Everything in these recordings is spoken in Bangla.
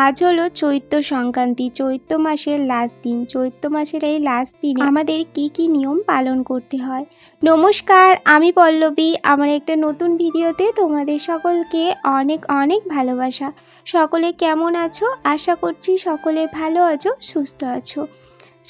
আজ হলো চৈত্র সংক্রান্তি, চৈত্র মাসের লাস্ট দিন। চৈত্র মাসের এই লাস্ট দিনে আমাদের কি কি নিয়ম পালন করতে হয়? নমস্কার, আমি পল্লবী। আমার একটা নতুন ভিডিওতে তোমাদের সকলকে অনেক অনেক ভালোবাসা। সকলে কেমন আছো? আশা করছি সকলে ভালো আছো, সুস্থ আছো।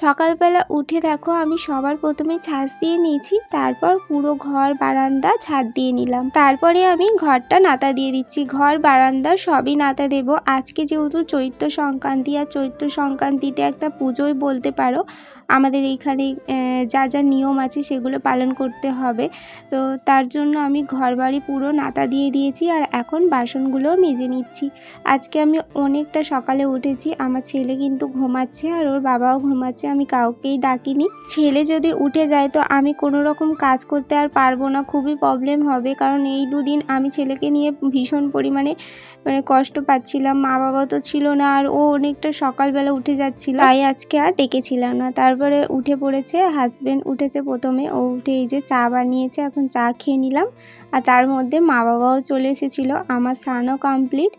সকালবেলা উঠে দেখো আমি সবার প্রথমে ছাঁচ দিয়ে নিয়েছি, তারপর পুরো ঘর, বারান্দা, ছাদ দিয়ে নিলাম। তারপরে আমি ঘরটা নাতা দিয়ে দিচ্ছি। ঘর, বারান্দা সবই নাতা দেব। আজকে যেহেতু চৈত্র সংক্রান্তি, আর চৈত্র সংক্রান্তিতে একটা পুজোই বলতে পারো। আমাদের এইখানে যা যা নিয়ম আছে সেগুলো পালন করতে হবে। তো তার জন্য আমি ঘর বাড়ি পুরো নাতা দিয়ে দিয়েছি, আর এখন বাসনগুলোও মেজে নিচ্ছি। আজকে আমি অনেকটা সকালে উঠেছি। আমার ছেলে কিন্তু ঘুমাচ্ছে, আর ওর বাবাও ঘুমাচ্ছে। আমি কাউকেই ডাকিনি। ছেলে যদি উঠে যায় তো আমি কোনো রকম কাজ করতে আর পারব না, খুবই প্রবলেম হবে। কারণ এই দুদিন আমি ছেলেকে নিয়ে ভীষণ পরিমাণে মানে কষ্ট পাচ্ছিলাম। মা বাবা তো ছিল না আর ও অনেকটা সকালবেলা উঠে যাচ্ছিল। তাই আজকে আর ডেকেছিলাম না। তারপরে উঠে পড়েছে হাজব্যান্ড উঠেছে প্রথমে। ও উঠে এই যে চা বানিয়েছে, এখন চা খেয়ে নিলাম। আর তার মধ্যে মা বাবাও চলে এসেছিল, আমার স্নানও কমপ্লিট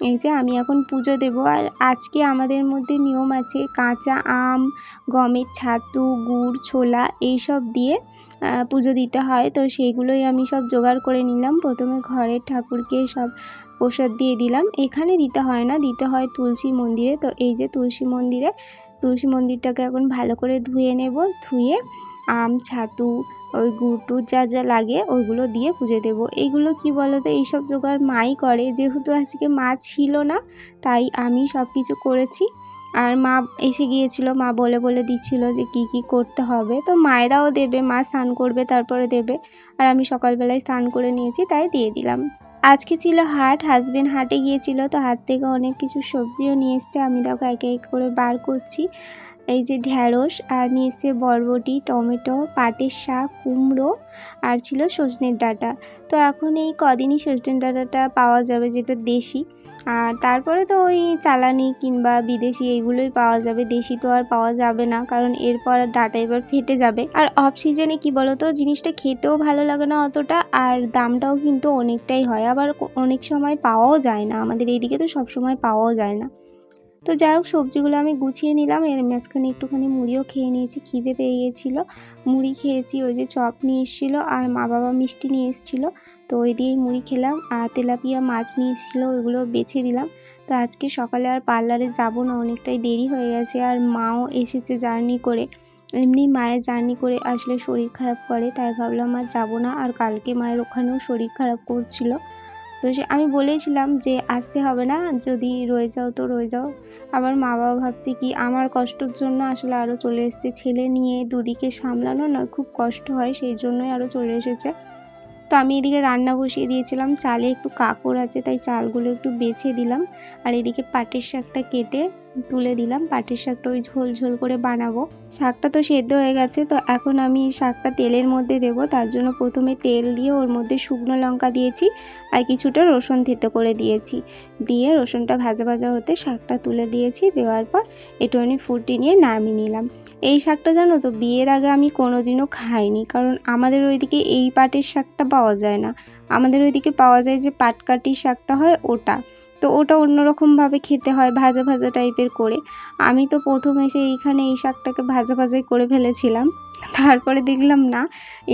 এই যে আমি এখন পুজো দেব। আর আজকে আমাদের মধ্যে নিয়ম আছে কাঁচা আম, গমের ছাতু, গুড়, ছোলা এইসব দিয়ে পুজো দিতে হয়। তো সেইগুলোই আমি সব জোগাড় করে নিলাম। প্রথমে ঘরের ঠাকুরকে সব প্রসাদ দিয়ে দিলাম। এখানে দিতে হয় না, দিতে হয় তুলসী মন্দিরে। তো এই যে তুলসী মন্দিরে, তুলসী মন্দিরটাকে এখন ভালো করে ধুয়ে নেব। ধুয়ে আম, ছাতু, ওই গুড় টুড় যা যা লাগে ওইগুলো দিয়ে পুজো দেবো। এইগুলো কি বলো তো এইসব জোগাড় মাই করে। যেহেতু আজকে মা ছিল না, তাই আমি সব কিছু করেছি। আর মা এসে গিয়েছিল, মা বলে বলে দিচ্ছিল যে কি কি করতে হবে। তো মায়েরাও দেবে, মা স্নান করবে, তারপরে দেবে। আর আমি সকালবেলায় স্নান করে নিয়েছি, তাই দিয়ে দিলাম। আজকে ছিল হাট হাজবেন্ড হাটে গিয়েছিল, তো হাট থেকে অনেক কিছু সবজিও নিয়ে এসছে। আমি তাকে একে এক করে বার করছি। এই যে ঢ্যাঁড়স আর নিয়েছে বরবটি, টমেটো, পাটের শাক, কুমড়ো আর ছিল সজনের ডাটা। তো এখন এই কদিনই সজনের ডাটাটা পাওয়া যাবে যেটা দেশি। আর তারপরে তো ওই চালানি কিংবা বিদেশি এইগুলোই পাওয়া যাবে। দেশি তো আর পাওয়া যাবে না, কারণ এরপর ডাটা এবার ফেটে যাবে। আর অফ সিজনে কি বলো তো জিনিসটা খেতেও ভালো লাগে না অতটা, আর দামটাও কিন্তু অনেকটাই হয়। আবার অনেক সময় পাওয়াও যায় না। আমাদের এইদিকে তো সব সময় পাওয়াও যায় না। তো যাই হোক, সবজিগুলো আমি গুছিয়ে নিলাম। এর মাঝখানে একটুখানি মুড়িও খেয়ে নিয়েছি, খিদে পেয়ে গিয়েছিল মুড়ি খেয়েছি, ওই যে চপ নিয়ে এসেছিল আর মা বাবা মিষ্টি নিয়ে এসেছিল। তো ওই দিয়েই মুড়ি খেলাম আর তেলাপিয়া মাছ নিয়ে এসেছিল, ওইগুলো বেছে দিলাম। তো আজকে সকালে আর পার্লারে যাব না, অনেকটাই দেরি হয়ে গেছে আর মাও এসেছে জার্নি করে। এমনি মায়ের জার্নি করে আসলে শরীর খারাপ করে, তাই ভাবলাম আর যাব না। আর কালকে মায়ের ওখানেও শরীর খারাপ করছিল। তো সে, আমি বলেছিলাম যে, আসতে হবে না, যদি রয়ে যাও তো রয়ে যাও। আবার মা বাবা ভাবছে কি, আমার কষ্টর জন্য আসলে আরও চলে এসছে। ছেলে নিয়ে দুদিকে সামলানো নয়, খুব কষ্ট হয়, সেই জন্যই আরও চলে এসেছে। তো আমি এদিকে রান্না বসিয়ে দিয়েছিলাম। চালে একটু কাকড় আছে, তাই চালগুলো একটু বেছে দিলাম। আর এদিকে পাটের শাকটা কেটে তুলে দিলাম। পাটের শাকটা ওই ঝোল ঝোল করে বানাবো। শাকটা তো সেদ্ধ হয়ে গেছে, তো এখন আমি শাকটা তেলের মধ্যে দেব। তার জন্য প্রথমে তেল দিয়ে ওর মধ্যে শুকনো লঙ্কা দিয়েছি আর কিছুটা রসুন থেতো করে দিয়েছি। দিয়ে রসুনটা ভাজা ভাজা হতে শাকটা তুলে দিয়েছি। দেওয়ার পর একটুখানি ফুটি নিয়ে নামিয়ে নিলাম। এই শাকটা জানো তো, বিয়ের আগে আমি কোনোদিনও খাইনি, কারণ আমাদের ওইদিকে এই পাটের শাকটা পাওয়া যায় না। আমাদের ওইদিকে পাওয়া যায় যে পাটকাটির শাকটা হয় ওটা। তো ওটা অন্যরকমভাবে খেতে হয় ভাজা ভাজা টাইপের করে। আমি তো প্রথম এসে এইখানে এই শাকটাকে ভাজা ভাজাই করে ফেলেছিলাম। তারপরে দেখলাম না,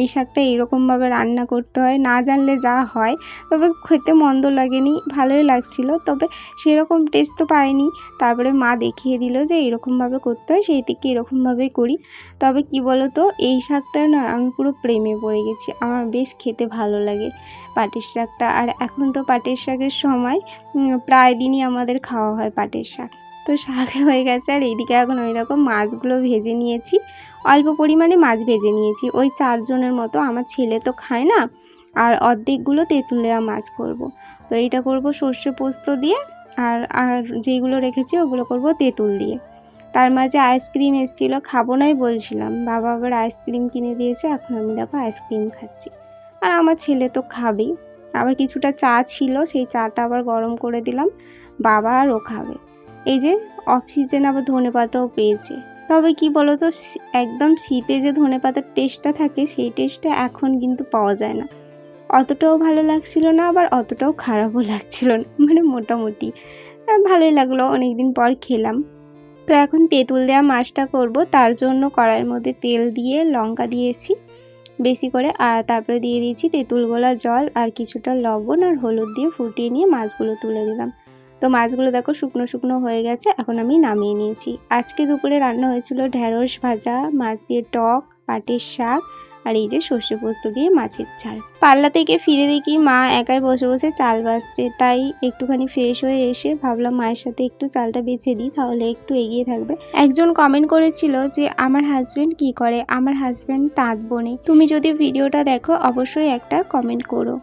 এই শাকটা এইরকমভাবে রান্না করতে হয়, না জানলে যা হয়। তবে খেতে মন্দ লাগেনি, ভালোই লাগছিল, তবে সেরকম টেস্ট তো পাইনি। তারপরে মা দেখিয়ে দিল যে এরকমভাবে করতে হয়, সেই থেকে এরকমভাবেই করি। তবে কি বলো তো এই শাকটা না আমি পুরো প্রেমে পড়ে গেছি, আমার বেশ খেতে ভালো লাগে পাটের শাকটা। আর এখন তো পাটের শাকের সময় প্রায় দিনই আমাদের খাওয়া হয় পাটের শাক। তো শাক হয়ে গেছে আর এইদিকে এখন ওই রকম মাছগুলো ভেজে নিয়েছি। অল্প পরিমাণে মাছ ভেজে নিয়েছি। ওই চারজনের মতো, আমার ছেলে তো খায় না, আর অর্ধেকগুলো তেঁতুল দেওয়া মাছ করব। তো এইটা করব সর্ষে পোস্ত দিয়ে, আর আর যেইগুলো রেখেছি ওগুলো করব তেঁতুল দিয়ে। তার মাঝে আইসক্রিম এসেছিল, খাব নাই বলছিলাম। বাবা আবার আইসক্রিম কিনে দিয়েছে, এখন আমি দেখো আইসক্রিম খাচ্ছি। আর আমার ছেলে তো খাবেই। আবার কিছুটা চা ছিল, সেই চাটা আবার গরম করে দিলাম। বাবা আর ও খাবে। এই যে অক্সিজেন আবার ধনে পাতাও পেয়েছে। তবে কি বলো তো একদম শীতে যে ধনে পাতার টেস্টটা থাকে, সেই টেস্টটা এখন কিন্তু পাওয়া যায় না। অতটাও ভালো লাগছিল না, আবার অতটাও খারাপও লাগছিল না মানে মোটামুটি। ভালোই লাগল, অনেকদিন পর খেলাম। তো এখন তেঁতুল দেওয়া মাছটা করব, তার জন্য কড়াইয়ের মধ্যে তেল দিয়ে লঙ্কা দিয়েছি, বেশি করে, আর তারপরে দিয়ে দিয়েছি তেঁতুল গোলা জল, আর কিছুটা লবণ আর হলুদ দিয়ে ফুটিয়ে নিয়ে মাছগুলো তুলে দিলাম তো মাছগুলো দেখো শুকনো শুকনো হয়ে গেছে, এখন আমি নামিয়ে নিয়েছি। আজকে দুপুরে রান্না হয়েছিল ঢ্যাঁড়স ভাজা, মাছ দিয়ে টক, পাটের শাক আর এই যে সর্ষে পোস্ত দিয়ে মাছের ঝাল। পাল্লা থেকে ফিরে দেখি মা একাই বসে বসে চাল বাসছে তাই একটুখানি ফ্রেশ হয়ে এসে ভাবলাম মায়ের সাথে একটু চালটা বেছে দিই, তাহলে একটু এগিয়ে থাকবে। একজন কমেন্ট করেছিল যে, আমার হাজব্যান্ড কি করে? আমার হাজব্যান্ড তাঁত বোনে। তুমি যদি ভিডিওটা দেখো, অবশ্যই একটা কমেন্ট করো।